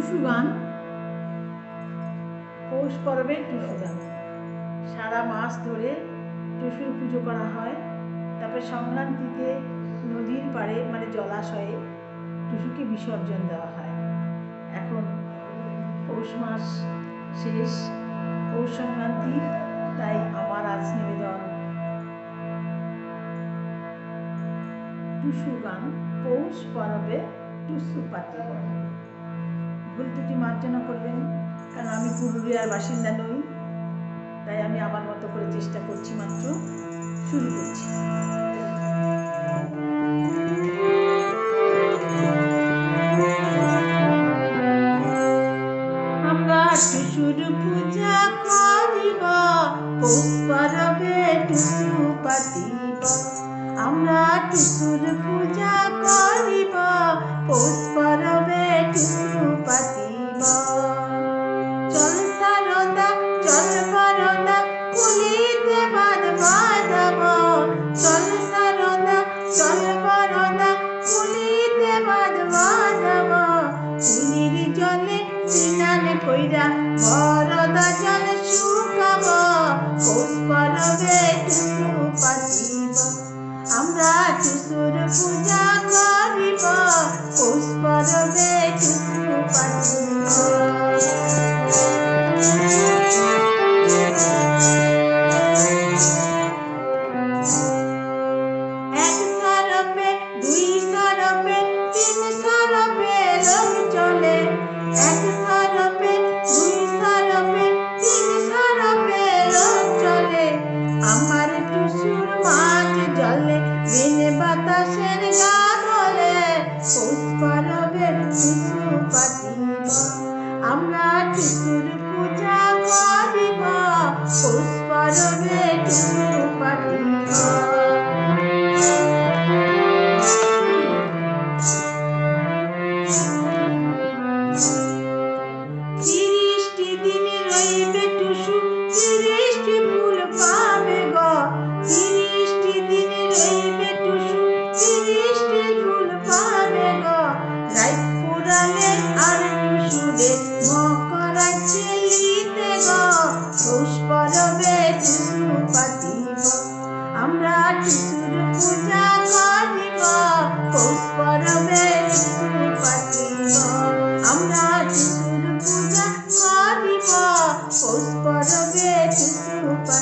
টুসু গান পৌষ পরবে টুসু গান। সারা মাস ধরে টুসুর পুজো করা হয়। তারপরে সংক্রান্তিতে নদীর পাড়ে মানে জলাশয়ে টুসুকে বিসর্জন দেওয়া হয়। এখন পৌষ মাস শেষ, পৌষ সংক্রান্তি, তাই আমার আজ নিবেদন। টুসু গান, পৌষ পরবে টুসু পাতি ভুল ত্রুটি মার্জনা করবেন, কারণ আমি পুরুলিয়ার বাসিন্দা নই, তাই আমি আমার মতো করে চেষ্টা করছি মাত্র, শুরু করছি। আমরা টুসুর পূজা করিব পৌষ পর আমরা পূজা ভরদচন সুখম পুষ্পরবে পাতিব। আমরা চুসুর পূজা করিব পুষ্পরবে চুসুর পাতিব। দুই Agora vejo que